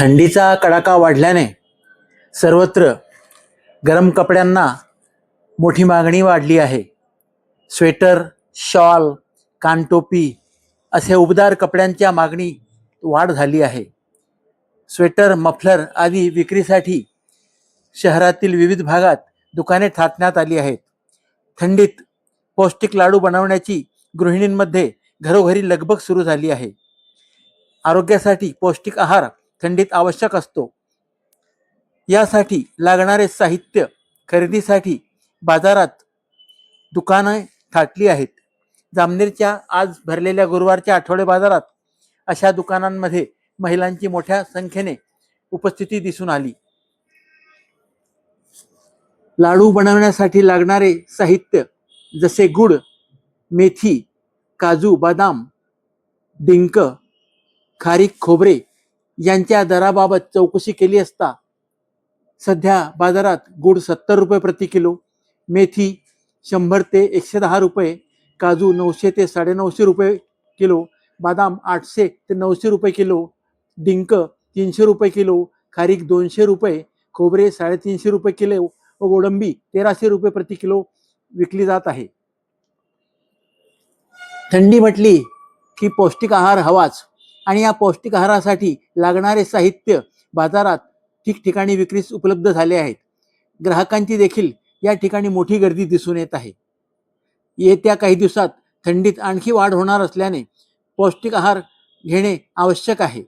थंडीचा कडाका वाढल्याने सर्वत्र गरम कपड्यांना मोठी मागणी वाढली आहे. स्वेटर शॉल कानटोपी असे उबदार कपड्यांच्या मागणी वाढ झाली आहे. स्वेटर मफलर आदी विक्रीसाठी शहरातील विविध भागात दुकाने थाटण्यात आली आहेत. थंडीत पौष्टिक लाडू बनवण्याची गृहिणींमध्ये घरोघरी लगबग सुरू झाली आहे. आरोग्यासाठी पौष्टिक आहार थंडीत आवश्यक असतो. यासाठी लागणारे साहित्य खरेदीसाठी बाजारात दुकानं थाटली आहेत. जामनेरच्या आज भरलेल्या गुरुवारच्या आठवडे बाजारात अशा दुकानांमध्ये महिलांची मोठ्या संख्येने उपस्थिती दिसून आली. लाडू बनवण्यासाठी लागणारे साहित्य जसे गुड मेथी काजू बदाम डिंक खारीक खोबरे यांच्या दराबाबत चौकशी केली असता सध्या बाजारात गुड सत्तर रुपये प्रति किलो मेथी शंभर ते एकशे दहा रुपये काजू नऊशे ते साडेनऊशे रुपये किलो बदाम आठशे ते नऊशे रुपये किलो डिंक तीनशे रुपये किलो खारीक दोनशे रुपये खोबरे साडेतीनशे रुपये किलो व गोडंबी तेराशे रुपये प्रति किलो विकली जात आहे. थंडी म्हटली की पौष्टिक आहार हवाच. आणि या पौष्टिक आहारासाठी लागणारे साहित्य बाजारात ठिकठिकाणी विक्रीस उपलब्ध झाले आहेत. ग्राहकांची देखील या ठिकाणी मोठी गर्दी दिसून येत आहे. येत्या काही दिवसात थंडीत आणखी वाढ होणार असल्याने पौष्टिक आहार घेणे आवश्यक आहे.